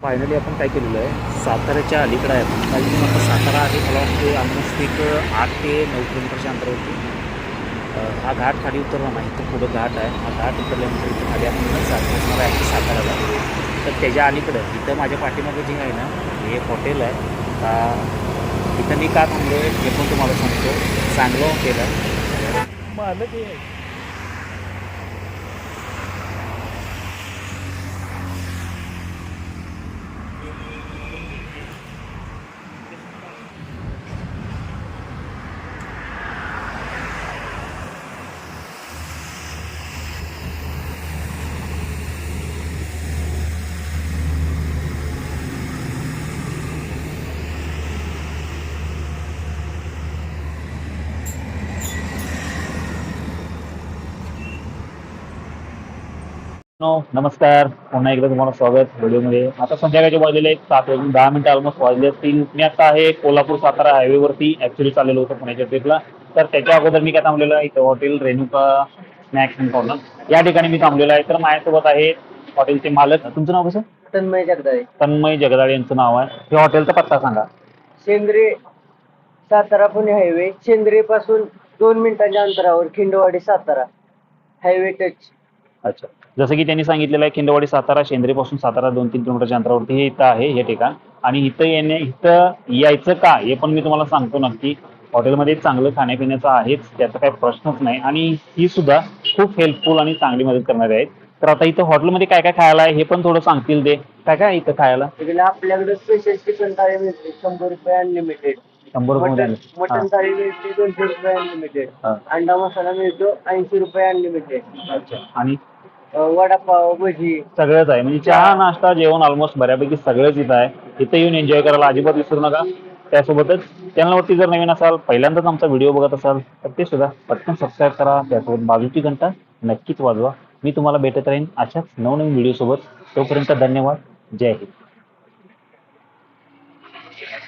Finally आपण काय केलेलं आहे? साताऱ्याच्या अलीकडं आहे. आपण काही आता सातारा आहे मला वाटते ऑलमोस्ट एक आठ ते नऊ किलोमीटरच्या अंतरावरती. हा घाट खाली उतरला नाही तर पुढं घाट आहे. हा घाट उतरल्यानंतर इथे खाली आपण असणार आहे साताऱ्याला. तर त्याच्या अलीकडं इथं माझ्या पाठीमागे जे आहे ना हे हॉटेल आहे. का इथं मी का थांबलो आहे हे पण तुम्हाला सांगतो. चांगलं हॉटेल आहे मालक नो नमस्कार. पुन्हा एकदा तुम्हाला स्वागत व्हिडिओमध्ये. आता संध्याकाळचे वाजलेले सात वाजून दहा मिनिटं ऑलमोस्ट वाजले असतील. मी आता आहे कोल्हापूर सातारा हायवेवरती ऍक्च्युली चाललेलो होतो पुण्याच्या ट्रिपला तर त्याच्या अगोदर मी काय थांबलेलो आहे इथं hotel Renuka snacks and corner या ठिकाणी मी थांबलेलो आहे. तर माझ्यासोबत आहे हॉटेलचे मालक. तुमचं नाव कसं? तन्मय जगदाळे. तन्मय जगदाळे यांचं नाव आहे. हे हॉटेलचा पत्ता सांगा. शेंद्रे सातारा पुणे हायवे शेंद्रे पासून दोन मिनिटांच्या अंतरावर खिंडवाडी सातारा. हायवे टच अच्छा. जसं की त्यांनी सांगितलेलं आहे खिंडवाडी सातारा शेंद्रेपासून सातारा दोन तीन किलोमीटरच्या अंतरावरती हे इथं आहे हे ठिकाण. आणि इथं येणे इथं यायचं का हे पण मी तुम्हाला सांगतो नक्की. हॉटेलमध्ये चांगलं खाण्यापिण्याचं आहेच त्याचा काही प्रश्नच नाही. आणि ही सुद्धा खूप हेल्पफुल आणि चांगली मदत करणारे आहेत. तर आता इथं हॉटेलमध्ये काय काय खायला आहे हे पण थोडं सांगतील ते. काय काय इथं खायला? आपल्याकडे स्पेशल चिकन थाळी मिळते शंभर रुपये अनलिमिटेड शंभर रुपये मटन थाळी मिळते दोनशे रुपये अनलिमिटेड. अंडा मसाला मिळतो ऐंशी रुपये अनलिमिटेड अच्छा. आणि वडापाव भजी. सगळंच आहे. म्हणजे चहा नाश्ता जेवण ऑलमोस्ट बऱ्यापैकी सगळंच इथं आहे. इथं येऊन एन्जॉय करायला अजिबात विसरू नका. त्यासोबतच चॅनलवरती जर नवीन असाल पहिल्यांदाच आमचा व्हिडिओ बघत असाल तर ते सुद्धा पटकन सबस्क्राईब करा. त्यासोबत बाजूची घंटा नक्कीच वाजवा. मी तुम्हाला भेटत राहीन अशाच नवनवीन व्हिडिओसोबत तोपर्यंत धन्यवाद. जय हिंद.